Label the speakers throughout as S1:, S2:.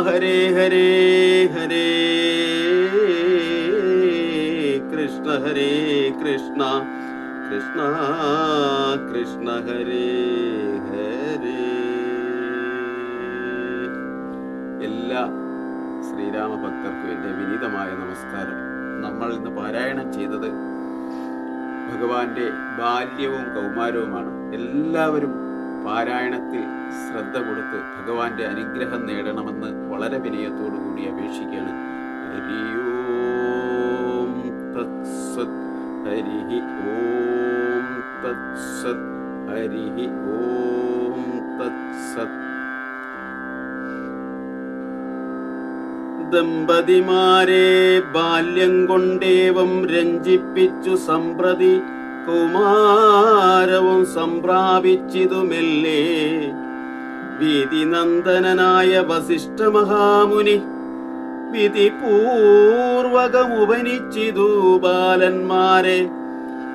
S1: ഹരേ ഹരേ ഹരേ. കൃഷ്ണ ഹരേ കൃഷ്ണ. കൃഷ്ണ കൃഷ്ണ ഹരേ ഹരേ. എല്ലാ ശ്രീരാമ ഭക്തർക്കും എന്റെ വിനീതമായ നമസ്കാരം. നമ്മൾ ഇന്ന് പാരായണം ചെയ്തത് ഭഗവാന്റെ ബാല്യവും കൗമാരവുമാണ്. എല്ലാവരും പാരായണത്തിൽ ശ്രദ്ധ കൊടുത്ത് ഭഗവാന്റെ അനുഗ്രഹം നേടണമെന്ന് വളരെ വിനയത്തോടു കൂടി അപേക്ഷിക്കുകയാണ്. തത്സത് ഹരി ഓം തത്സത് ഹരി ഓം തത്സത്. ദമ്പതിമാരെ ബാല്യം കൊണ്ടേവം രഞ്ജിപ്പിച്ചു സമ്പ്രതി. കുമാരവും സംപ്രാപിച്ചിതുമെല്ലേ? വിധിനന്ദനായ വസിഷ്ഠ മഹാമുനി വിധി പൂർവകമുപനിച്ചിതു ബാലന്മാരെ.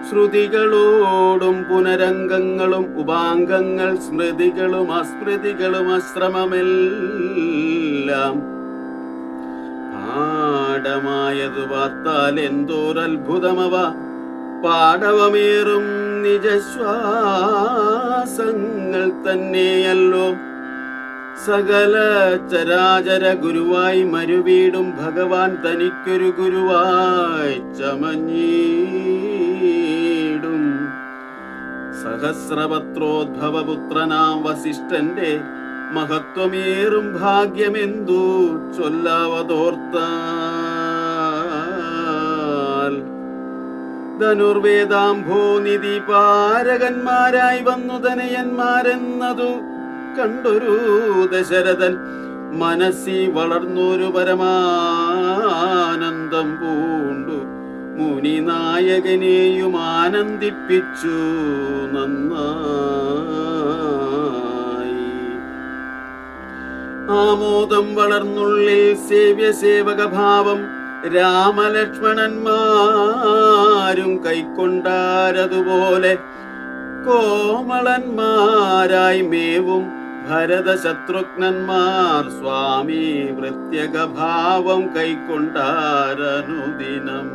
S1: ശ്രുതികളോടും പുനരംഗങ്ങളും ഉപാംഗങ്ങൾ സ്മൃതികളും അസ്മൃതികളും അശ്രമമെല്ലാം. പാഠമായതു വാർത്താൽ എന്തോരത്ഭുതമവ. പാടവമേറും നിജശ്വാസങ്ങൾ തന്നെയല്ലോ. സകല ചരാചര ഗുരുവായി മരുവീടും ഭഗവാൻ തനിക്കൊരു ഗുരുവായി ചമഞ്ഞീടും. സഹസ്രപത്രോദ്ഭവപുത്രനാം വസിഷ്ഠന്റെ മഹത്വമേറും ഭാഗ്യമെന്തു ചൊല്ലാവതോർത്താൽ ധനുർവേദാംഭോ നിധി പാരകന്മാരായി വന്നു തനയന്മാരെന്നതു കണ്ടൊരു ദശരഥൻ മനസ്സി വളർന്നൊരു പരമാനന്ദം പൂണ്ടു. മുനി നായകനെയും ആനന്ദിപ്പിച്ചു നന്നായി. ആമോദം വളർന്നുള്ളിൽ സേവ്യ സേവക ഭാവം രാമലക്ഷ്മണന്മാരും കൈക്കൊണ്ടാരതുപോലെ കോമളന്മാരായി മേവും ഭരത ശത്രുഘ്നന്മാർ സ്വാമി വൃത്യകഭാവം ഭാവം കൈക്കൊണ്ടാരനുദിനം.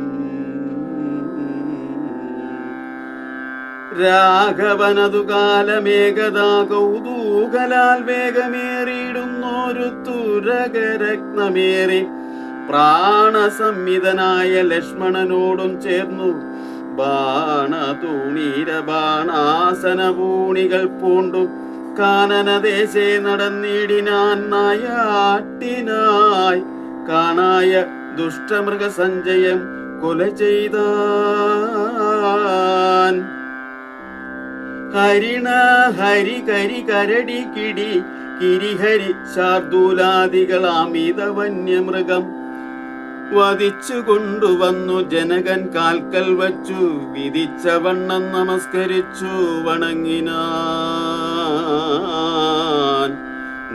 S1: രാഘവനതു കാലമേകതാ കൗതൂകലാൽ വേഗമേറിയിടുന്നൊരു തുരകരത്നമേറി പ്രാണസംമിതനായ ലക്ഷ്മണനോടും ചേർന്നു ബാണതൂണീര ബാണാസന പൂണികൾ പൂണ്ടു കാനനദേശേ നടന്നിടിനാൻ നായാട്ടിനായി കാണായ ദുഷ്ടമൃഗ സഞ്ജയം കൊല ചെയ്താൻ. ഹരിണ ഹരി കരി കരടി കിടി കിരിഹരി ശാർദൂലാദികൾ അമിത വന്യമൃഗം വധിച്ചു കൊണ്ടുവന്നു ജനകൻ കാൽക്കൽ വച്ചു വിധിച്ച വണ്ണം നമസ്കരിച്ചു വണങ്ങിനാൻ.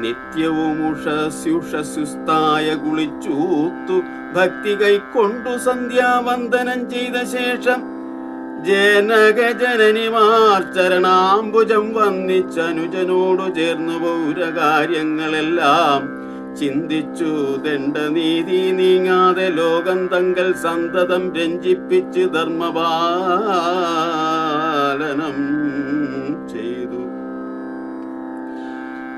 S1: നിത്യവും ഉഷസ്യുഷസുസ്തായ കുളിച്ചൂത്തു ഭക്തി കൈക്കൊണ്ടു സന്ധ്യാവന്ദനം ചെയ്ത ശേഷം ജനകജനനിമാർ ചരണാംബുജം വന്നിച്ചനുജനോടു ചേർന്നു പൗരകാര്യങ്ങളെല്ലാം ചിന്തിച്ചു ദണ്ഡനീതി നീങ്ങാതെ ലോകം തങ്കൽ സന്തതം രഞ്ജിപ്പിച്ച് ധർമ്മപാലനം ചെയ്തു.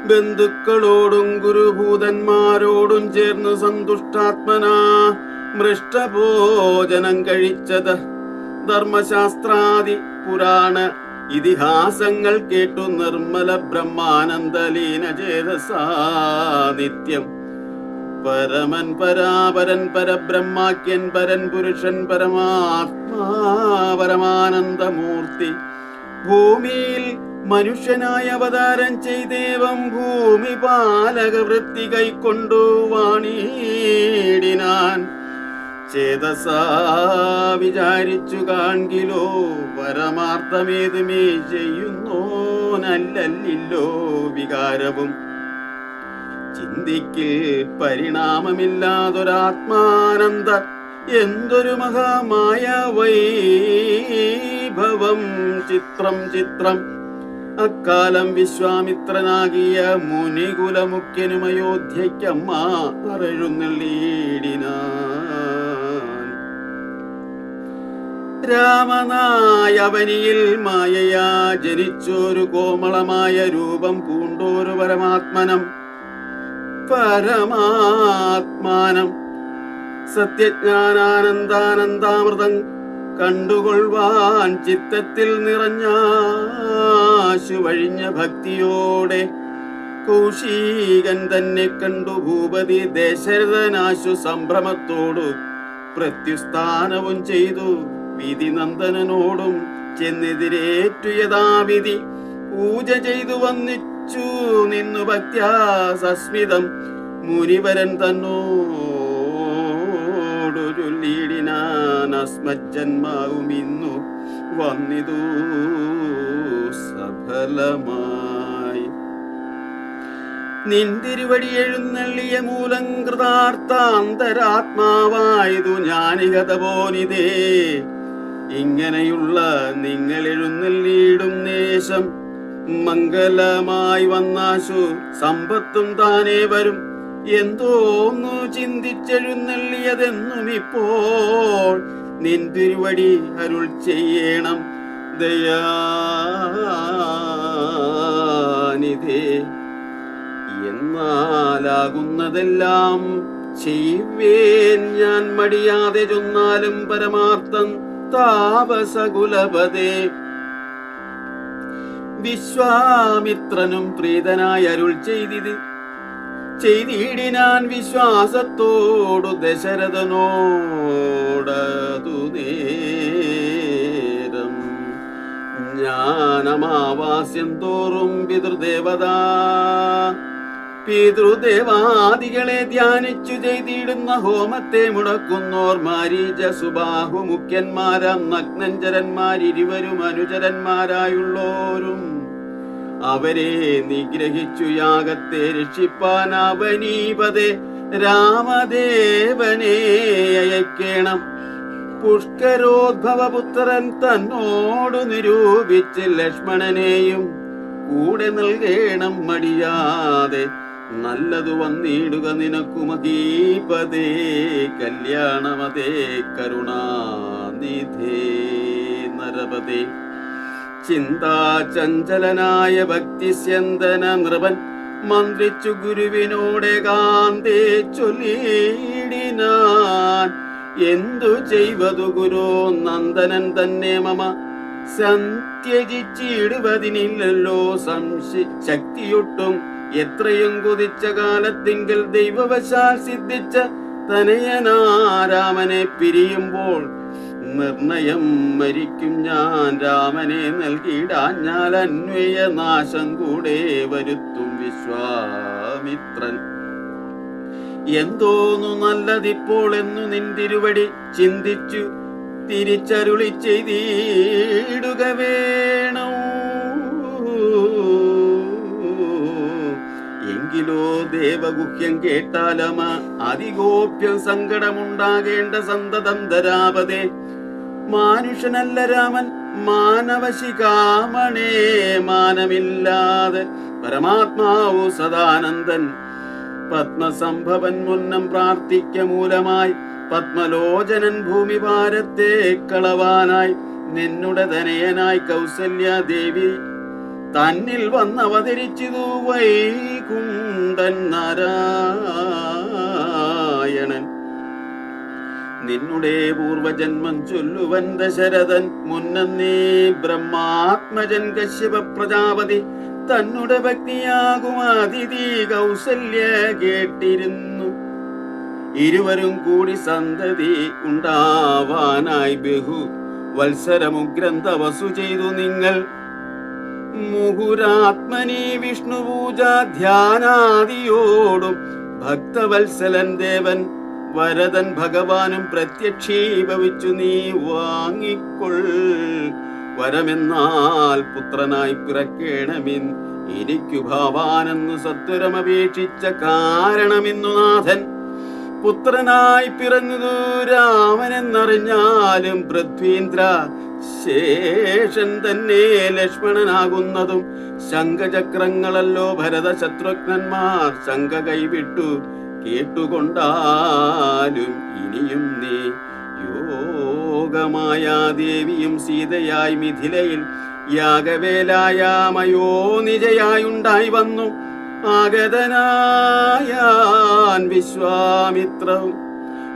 S1: ബന്ധുക്കളോടും ഗുരുഭൂതന്മാരോടും ചേർന്ന് സന്തുഷ്ടാത്മനാ മൃഷ്ടഭോജനം കഴിച്ചത് ധർമ്മശാസ്ത്രാദി പുരാണ ഇതിഹാസങ്ങൾ കേട്ടു നിർമ്മല ബ്രഹ്മാനന്ദലീന ചേതസാ നിത്യം. പരമൻ പരാപരൻ പരബ്രഹ്മാക്യൻ പരൻ പുരുഷൻ പരമാത്മാ പരമാനന്ദമൂർത്തി. ഭൂമിയിൽ മനുഷ്യനായ അവതാരം ചെയ്തേവം ഭൂമി പാലക വൃത്തി കൈക്കൊണ്ടു വാണിയിടിനാൻ ചേതസാ വിചാരിച്ചു കാൺകിലോ പരമാർത്ഥമേതുമേ ചെയ്യുന്നോനല്ലല്ലോ വികാരവും. ചിന്തിക്കിൽ പരിണാമമില്ലാതൊരാത്മാനന്ദ എന്തൊരു മഹാമായ വൈഭവം ചിത്രം ചിത്രം. അക്കാലം വിശ്വാമിത്രനാകിയ മുനികുലമുഖ്യനും അയോധ്യയ്ക്കമ്മ രാമനായവനിയിൽ മായയാ ജനിച്ചൊരു കോമളമായ രൂപം പൂണ്ടോരു പരമാത്മനം. പരമാത്മാനം. സത്യജ്ഞാനാനന്ദാനന്ദാമൃതം കണ്ടുകൊള്ളുവാൻ ചിത്തത്തിൽ നിറഞ്ഞാശുവഴിഞ്ഞ ഭക്തിയോടെ കൗശീകൻ തന്നെ കണ്ടു ഭൂപതി ദശരഥനാശു സംഭ്രമത്തോടു പ്രത്യുസ്ഥാനവും ചെയ്തു. വിധിനന്ദനനോടും ചെന്നെതിരേറ്റു യഥാവിധി പൂജ ചെയ്തു വന്നിച്ചു നിന്നു ഭക്ത്യാ സസ്മിതം മുനിവരൻ തന്നോടു ചൊല്ലിയിടിനാൻ ഇന്നു. വന്നിതു സഫലമായി. നിന്തിരുവടി എഴുന്നള്ളിയ മൂലം കൃതാർത്ഥാന്തരാത്മാവായതു ജ്ഞാനികത പോനിതേ ഇങ്ങനെയുള്ള നിങ്ങൾ എഴുന്നള്ളിയിടും നേശം മംഗലമായി വന്നാശു സമ്പത്തും താനേ വരും. എന്തോന്നു ചിന്തിച്ചെഴുന്നള്ളിയതെന്നും ഇപ്പോൾ നിൻ തിരുവടി അരുൾ ചെയ്യണം. ദയാനിധേ എന്നാലാകുന്നതെല്ലാം ചെയ്യുവേൻ ഞാൻ മടിയാതെ ചൊന്നാലും പരമാർത്ഥം. താപസകുലപതേ വിശ്വാമിത്രനും പ്രീതനായി അരുൾ ചെയ്തിത്. ചെയ്തിടിനാൻ വിശ്വാസത്തോടു ദശരഥനോടതു നേരം. ജ്ഞാനമാവാസ്യം തോറും പിതൃദേവതാ. പിതൃദേവാദികളെ ധ്യാനിച്ചു ചെയ്തിടുന്ന ഹോമത്തെ മുടക്കുന്നോർ മാരീജ സുബാഹു മുഖ്യന്മാരാം നഗ്നഞ്ചരന്മാരിരുവരും അനുചരന്മാരായുള്ളോരും. അവരെ നിഗ്രഹിച്ചു യാഗത്തെ രക്ഷിപ്പാൻ അവനീപതെ രാമദേവനെ അയക്കേണം. പുഷ്കരോദ്ഭവപുത്രൻ തന്നോട് നിരൂപിച്ച് ലക്ഷ്മണനെയും കൂടെ നൽകേണം മടിയാതെ നല്ലതു വന്നിടുക നിനക്കു മഹീപതേ കല്യാണമതേ കരുണാനിധേ നരപതേ. ചിന്താചഞ്ചലനായ ഭക്തിസ്യന്തന നൃപൻ മന്ത്രിച്ചു ഗുരുവിനോടെ കാന്തേ ചൊല്ലിയിടിനാൻ. എന്തു ചെയ്വതു ഗുരു നന്ദനൻ തന്നെ മമ സന്ത്യജിച്ചിടുവതിനില്ലല്ലോ സംശി ശക്തിയൊട്ടും എത്രയും കുതിച്ച കാലത്തിങ്കിൽ ദൈവവശാൽ സിദ്ധിച്ച തനയനാരാമനെ പിരിയുമ്പോൾ നിർണയം മരിക്കും ഞാൻ. രാമനെ നൽകിയിടാഞ്ഞാൽ അന്വയ നാശം കൂടെ വരുത്തും വിശ്വാമിത്രൻ. എന്തോന്നു നല്ലതിപ്പോൾ എന്നു നിന്തിരുവടി ചിന്തിച്ചു തിരിച്ചരുളി ചെയ്തിടുക വേണം. ദേവഗുഹ്യം കേട്ടാലമ. അതിഗോപ്യം സങ്കടമുണ്ടാകേണ്ട സന്തതം ധരാപതേ. മാനുഷനല്ല രാമൻ മാനവശികാമണേ മാനമില്ലാതെ പരമാത്മാവു സദാനന്ദൻ. പത്മസംഭവൻ മുന്നം പ്രാർത്ഥിക്ക മൂലമായി പത്മലോചനൻ ഭൂമിഭാരത്തെ കളവാനായി. നിന്നുടെ തനയനായി കൗസല്യാദേവി തന്നിൽ വന്നവതരിച്ചിതു വൈകുണ്ഠൻ നാരായണൻ. നിന്നുടെ പൂർവജന്മം ചൊല്ലുവൻ ദശരഥൻ മുന്നേ ബ്രഹ്മാത്മജൻ കശ്യപ പ്രജാപതി. തന്നുടെ ഭക്തിയാകും അതിഥി കൗസല്യ കേട്ടിരുന്നു. ഇരുവരും കൂടി സന്തതി ഉണ്ടാവാനായി ബഹു. വത്സരമുഗ്രന്ഥ വസു ചെയ്തു നിങ്ങൾ മുഹുരാത്മനി വിഷ്ണു പൂജ ധ്യാനാദിയോടും ഭക്തവത്സലൻ ദേവൻ വരദൻ ഭഗവാനും പ്രത്യക്ഷീഭവിച്ചു നീ വാങ്ങിക്കൊൾ. വരമെന്നാൽ പുത്രനായി പിറക്കേണമിൻ എനിക്കു ഭവാനെന്നു സത്വരമപേക്ഷിച്ച കാരണമെന്നു നാഥൻ. പുത്രനായി പിറന്നതു രാമനെന്നറിഞ്ഞാലും പൃഥ്വീന്ദ്ര ശേഷൻ തന്നെ ലക്ഷ്മണനാകുന്നതും ശംഖചക്രങ്ങളല്ലോ ഭരത ശത്രുഘ്നന്മാർ ശങ്ക കൈവിട്ടു കേട്ടുകൊണ്ടാലും ഇനിയും നീ യോഗമായ ദേവിയും സീതയായി മിഥിലയിൽ യാഗവേലായാമയോ നിജയായുണ്ടായി വന്നു ആഗതനായാൻ വിശ്വാമിത്രവും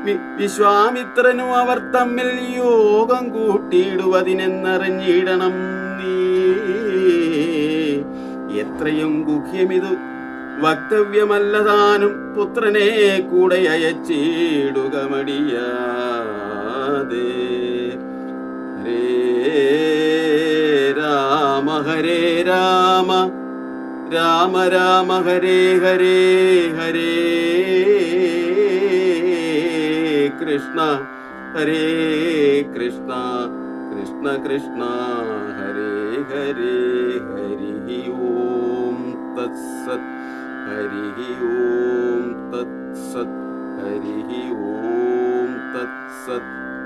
S1: വിശ്വാമിത്രനും അവർ തമ്മിൽ യോഗം കൂട്ടിയിടുവതിനെന്നറിഞ്ഞിടണം നീ. എത്രയും ഗുഹ്യമിതു വക്തവ്യമല്ലതാനും പുത്രനെ കൂടെ അയച്ചിടുക മടിയാതെ. രാമ ഹരേ രാമ രാമ രാമ ഹരേ ഹരേ ഹരേ. कृष्ण हरे कृष्ण कृष्ण कृष्ण हरे हरे हरिः ॐ तत्सत् हरिः ॐ तत्सत् हरिः ॐ तत्सत्।